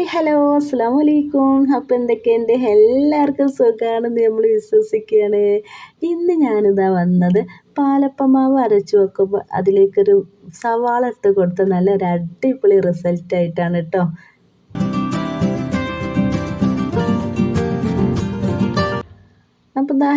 Hi hello അസ്സാം വലൈക്കും അപ്പോൾ എന്തൊക്കെയുണ്ട് എല്ലാവർക്കും സുഖമാണെന്ന് നമ്മൾ വിശ്വസിക്കുകയാണ് ഇന്ന് ഞാനിതാ വന്നത് പാലപ്പമാവ് അരച്ചു വെക്കുമ്പോൾ അതിലേക്കൊരു സവാള ഇട്ട് കൊടുത്ത നല്ലൊരു അടിപൊളി റിസൾട്ട് ആയിട്ടാണ് കേട്ടോ അപ്പോൾ ദാ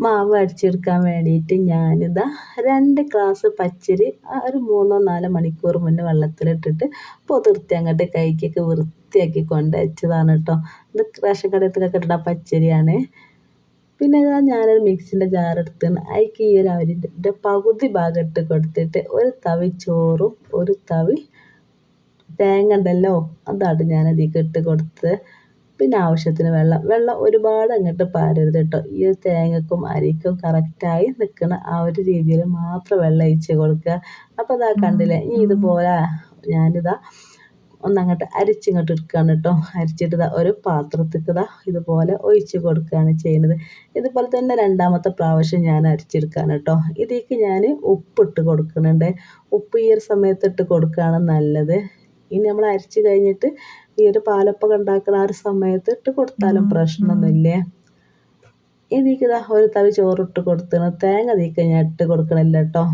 മാവ് അടിച്ചെടുക്കാൻ വേണ്ടിയിട്ട് ഞാനിതാ രണ്ട് ഗ്ലാസ് പച്ചരി ഒരു മൂന്നോ നാലോ മണിക്കൂർ മുന്നേ വെള്ളത്തിലിട്ടിട്ട് പൊതിർത്തി അങ്ങോട്ട് കൈക്കൊക്കെ വൃത്തിയാക്കി കൊണ്ട് വെച്ചതാണ് കേട്ടോ. ഇത് റേഷൻ കടത്തിലൊക്കെ ഇട്ടിട്ട പച്ചരിയാണ്. പിന്നെ ഇതാ ഞാനൊരു മിക്സിന്റെ ജാറെടുത്ത് അതിക്ക് ഈ ഒരു അവരിന്റെ പകുതി ഭാഗം ഇട്ട് കൊടുത്തിട്ട് ഒരു തവി ചോറും ഒരു തവി തേങ്ങ ഉണ്ടല്ലോ അതാണ് ഞാൻ ഇട്ട് കൊടുത്ത് പിന്നെ ആവശ്യത്തിന് വെള്ളം. വെള്ളം ഒരുപാട് അങ്ങോട്ട് പാരരുത് കേട്ടോ. ഈ ഒരു തേങ്ങക്കും അരിക്കും കറക്റ്റായി നിൽക്കുന്ന ആ ഒരു രീതിയിൽ മാത്രം വെള്ളം ഒഴിച്ച് കൊടുക്കുക. അപ്പോൾ ദാ കണ്ടില്ലേ ഇനി ഇതുപോലെ ഞാനിതാ ഒന്നങ്ങോട്ട് അരിച്ചിങ്ങോട്ട് എടുക്കുകയാണ് കേട്ടോ. അരിച്ചിട്ട് ഇതാ ഒരു പാത്രത്തിക്ക് ഇതാ ഇതുപോലെ ഒഴിച്ച് കൊടുക്കുകയാണ് ചെയ്യുന്നത്. ഇതുപോലെ തന്നെ രണ്ടാമത്തെ പ്രാവശ്യം ഞാൻ അരിച്ചെടുക്കുകയാണ് കേട്ടോ. ഇതിലേക്ക് ഞാൻ ഉപ്പിട്ട് കൊടുക്കുന്നുണ്ട്. ഉപ്പ് ഈ ഒരു സമയത്ത് ഇട്ട് കൊടുക്കുകയാണ് നല്ലത്. ഇനി നമ്മൾ അരിച്ച് കഴിഞ്ഞിട്ട് ഈ ഒരു പാലപ്പം ഉണ്ടാക്കുന്ന ആ ഒരു സമയത്ത് ഇട്ട് കൊടുത്താലും പ്രശ്നമൊന്നുമില്ല. ഇതിക്ക് ഇതാ ഒരു തവി ചോറിട്ട് കൊടുക്കണം തേങ്ങ തീക്ക് ഞാൻ ഇട്ട് കൊടുക്കണില്ല കേട്ടോ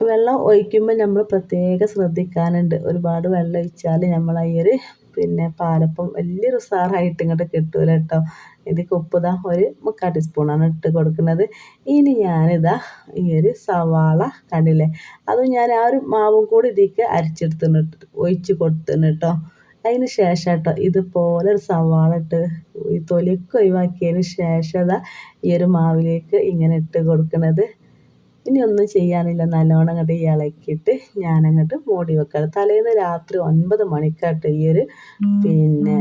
വെള്ളം ഒഴിക്കുമ്പോൾ നമ്മൾ പ്രത്യേകം ശ്രദ്ധിക്കാനുണ്ട്. ഒരുപാട് വെള്ളം ഒഴിച്ചാൽ നമ്മൾ ഈ ഒരു പിന്നെ പാലപ്പം വലിയൊരു ഉസാറായിട്ട് ഇങ്ങോട്ട് കിട്ടൂല കേട്ടോ ഉപ്പ് ഒരു മുക്കാൽ ടീസ്പൂണാണ് ഇട്ട് കൊടുക്കുന്നത്. ഇനി ഞാനിതാ ഈ ഒരു സവാള കണ്ടില്ലേ? അതും ഞാൻ ആ ഒരു മാവും കൂടി ഇതിക്ക് അരച്ചെടുത്തിന് ഒഴിച്ച് കൊടുത്തിന് കേട്ടോ അതിന് ശേഷം കേട്ടോ ഇതുപോലെ ഒരു സവാള ഇട്ട് ഈ തൊലിയൊക്കെ ഒഴിവാക്കിയതിന് ശേഷം ഈ ഒരു മാവിലേക്ക് ഇങ്ങനെ ഇട്ട് കൊടുക്കുന്നത് ഇനി ഒന്നും ചെയ്യാനില്ല. നല്ലോണം അങ്ങോട്ട് ഇളക്കിയിട്ട് ഞാനങ്ങോട്ട് മൂടി വെക്കാം തലേന്ന് രാത്രി ഒൻപത് മണിക്കാട്ട് ഈ ഒരു പിന്നെ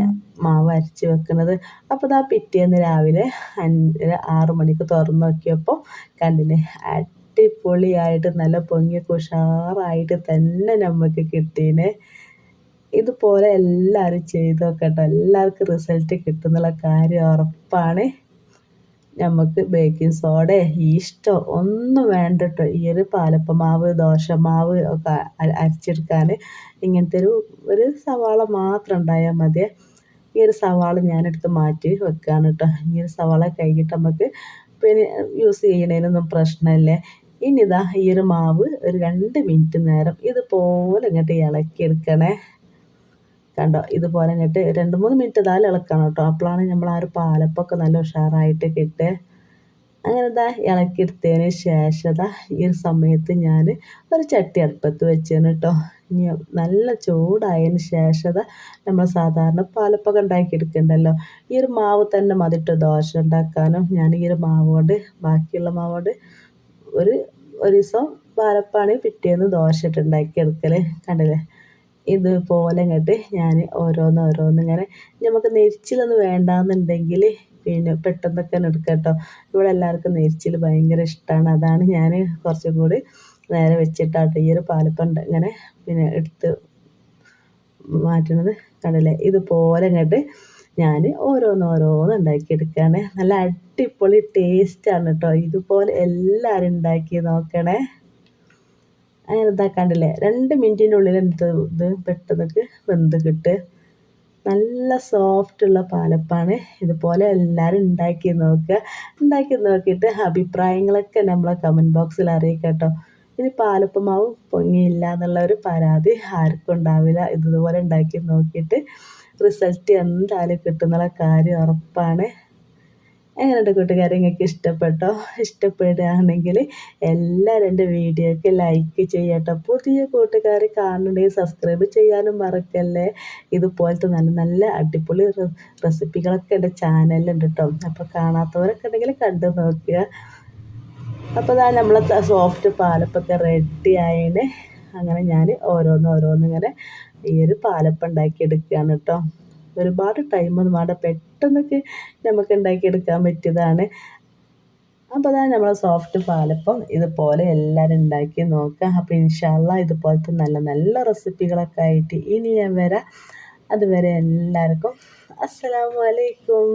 മാവ് അരച്ച് വെക്കുന്നത് അപ്പോൾ ഇതാ പിറ്റേന്ന് രാവിലെ അഞ്ച് ആറ് മണിക്ക് തുറന്ന് നോക്കിയപ്പോൾ കണ്ടില്ലേ? അടിപൊളിയായിട്ട് നല്ല പൊങ്ങി ഉഷാറായിട്ട് തന്നെ നമുക്ക് കിട്ടീനെ. ഇതുപോലെ എല്ലാവരും ചെയ്ത് നോക്കട്ടെ. എല്ലാവർക്കും റിസൾട്ട് കിട്ടുന്നുള്ള കാര്യം ഉറപ്പാണ്. നമുക്ക് ബേക്കിംഗ് സോഡ ഈസ്റ്റോ ഒന്നും വേണ്ടട്ടോ. ഈ ഒരു പാലപ്പമാവ് ദോശമാവ് ഒക്കെ അരച്ചെടുക്കാൻ ഇങ്ങനത്തെ ഒരു ഒരു സവാള മാത്രം ഉണ്ടായാൽ മതി ഈ ഒരു സവാള ഞാനെടുത്ത് മാറ്റി വെക്കുകയാണ് കേട്ടോ ഈ ഒരു സവാള കഴിഞ്ഞിട്ട് നമുക്ക് പിന്നെ യൂസ് ചെയ്യണതിനൊന്നും പ്രശ്നമില്ല. ഇനി ഇതാ ഈ ഒരു മാവ് ഒരു രണ്ട് മിനിറ്റ് നേരം ഇതുപോലെ ഇങ്ങോട്ട് ഇളക്കിയെടുക്കണേ. കണ്ടോ? ഇതുപോലെ ഇങ്ങോട്ട് രണ്ട് മൂന്ന് മിനിറ്റ് ഇതാൽ ഇളക്കണം കേട്ടോ. അപ്പോഴാണ് നമ്മൾ ആ ഒരു പാലപ്പൊക്കെ നല്ല ഉഷാറായിട്ട് കിട്ടുക അങ്ങനെ ഇതാ ഇളക്കിയെടുത്തതിന് ശേഷം ഇതാ ഈ ഒരു സമയത്ത് ഞാൻ ഒരു ചട്ടി അടുപ്പത്ത് വെച്ചേന് കേട്ടോ. ഇനി നല്ല ചൂടായതിന് ശേഷം ദാ നമ്മൾ സാധാരണ പാലപ്പൊക്കെ ഉണ്ടാക്കിയെടുക്കണ്ടല്ലോ. ഈ ഒരു മാവ് തന്നെ മതിട്ട് ദോശ ഉണ്ടാക്കാനും. ഞാൻ ഈ ഒരു മാവ് കൊണ്ട് ബാക്കിയുള്ള മാവ് കൊണ്ട് ഒരു ഒരു ദിവസം പാലപ്പാണ് പിറ്റേന്ന് ദോശ ഇട്ട് ഉണ്ടാക്കിയെടുക്കൽ കണ്ടില്ലേ? ഇതുപോലെ ഇങ്ങോട്ട് ഞാൻ ഓരോന്ന് ഓരോന്ന് ഇങ്ങനെ നമുക്ക് നെരിച്ചിലൊന്നും വേണ്ടാന്നുണ്ടെങ്കിൽ പിന്നെ പെട്ടെന്നൊക്കെ എടുക്കാം കേട്ടോ ഇവിടെ എല്ലാവർക്കും നെരിച്ചിൽ ഭയങ്കര ഇഷ്ടമാണ് അതാണ് ഞാൻ കുറച്ചും കൂടി നേരെ വെച്ചിട്ടാട്ടോ ഈ ഒരു പാലപ്പം ഇങ്ങനെ പിന്നെ എടുത്ത് മാറ്റുന്നത് കണ്ടില്ലേ? ഇതുപോലെ ഇങ്ങോട്ട് ഞാൻ ഓരോന്ന് ഓരോന്ന് ഉണ്ടാക്കിയെടുക്കുകയാണ് നല്ല അടിപൊളി ടേസ്റ്റാണ് കേട്ടോ ഇതുപോലെ എല്ലാവരും ഉണ്ടാക്കി നോക്കണേ. അങ്ങനെ ഇതാക്കാണ്ടില്ലേ? രണ്ട് മിനിറ്റിന്റെ ഉള്ളിൽ എന്ത് ഇത് പെട്ടെന്നൊക്കെ വെന്ത് കിട്ടുക നല്ല സോഫ്റ്റുള്ള പാലപ്പാണ്. ഇതുപോലെ എല്ലാവരും ഉണ്ടാക്കി നോക്കുക ഉണ്ടാക്കി നോക്കിയിട്ട് അഭിപ്രായങ്ങളൊക്കെ നമ്മളെ കമന്റ് ബോക്സിൽ അറിയിക്കുക കേട്ടോ. ഇനി പാലപ്പമാവ് പൊങ്ങിയില്ല എന്നുള്ള ഒരു പരാതി ആർക്കും ഉണ്ടാവില്ല. ഇതുപോലെ ഉണ്ടാക്കി നോക്കിയിട്ട് റിസൾട്ട് എന്തായാലും കിട്ടുന്നുള്ള കാര്യം ഉറപ്പാണ്. എങ്ങനെയുണ്ട് കൂട്ടുകാരെ നിങ്ങൾക്ക് ഇഷ്ടപ്പെട്ടോ? ഇഷ്ടപ്പെടുകയാണെങ്കിൽ എല്ലാവരും എന്റെ വീഡിയോക്ക് ലൈക്ക് ചെയ്യട്ടോ. പുതിയ കൂട്ടുകാർ കാണുന്നുണ്ടെങ്കിൽ സബ്സ്ക്രൈബ് ചെയ്യാനും മറക്കല്ലേ? ഇതുപോലത്തെ നല്ല നല്ല അടിപൊളി റെസിപ്പികളൊക്കെ എന്റെ ചാനലിലുണ്ട് കേട്ടോ അപ്പോൾ കാണാത്തവരൊക്കെ ഉണ്ടെങ്കിൽ കണ്ടു നോക്കുക. അപ്പോൾ ഞാൻ നമ്മളെ സോഫ്റ്റ് പാലപ്പൊക്കെ റെഡി ആയതിന് അങ്ങനെ ഞാൻ ഓരോന്ന് ഓരോന്നിങ്ങനെ ഈ ഒരു പാലപ്പം ഉണ്ടാക്കിയെടുക്കുകയാണ് കേട്ടോ ഒരുപാട് ടൈമൊന്നും വേണ്ട. പെട്ടെന്നൊക്കെ നമുക്ക് ഉണ്ടാക്കിയെടുക്കാൻ പറ്റിയതാണ്. അപ്പോൾ അതാണ് നമ്മളെ സോഫ്റ്റ് പാലപ്പം ഇതുപോലെ എല്ലാവരും ഉണ്ടാക്കി നോക്കുക. അപ്പോൾ ഇൻഷാല്ല ഇതുപോലത്തെ നല്ല നല്ല റെസിപ്പികളൊക്കെ ആയിട്ട് ഇനി ഞാൻ വരാം. അതുവരെ എല്ലാവർക്കും അസ്സലാമു അലൈക്കും.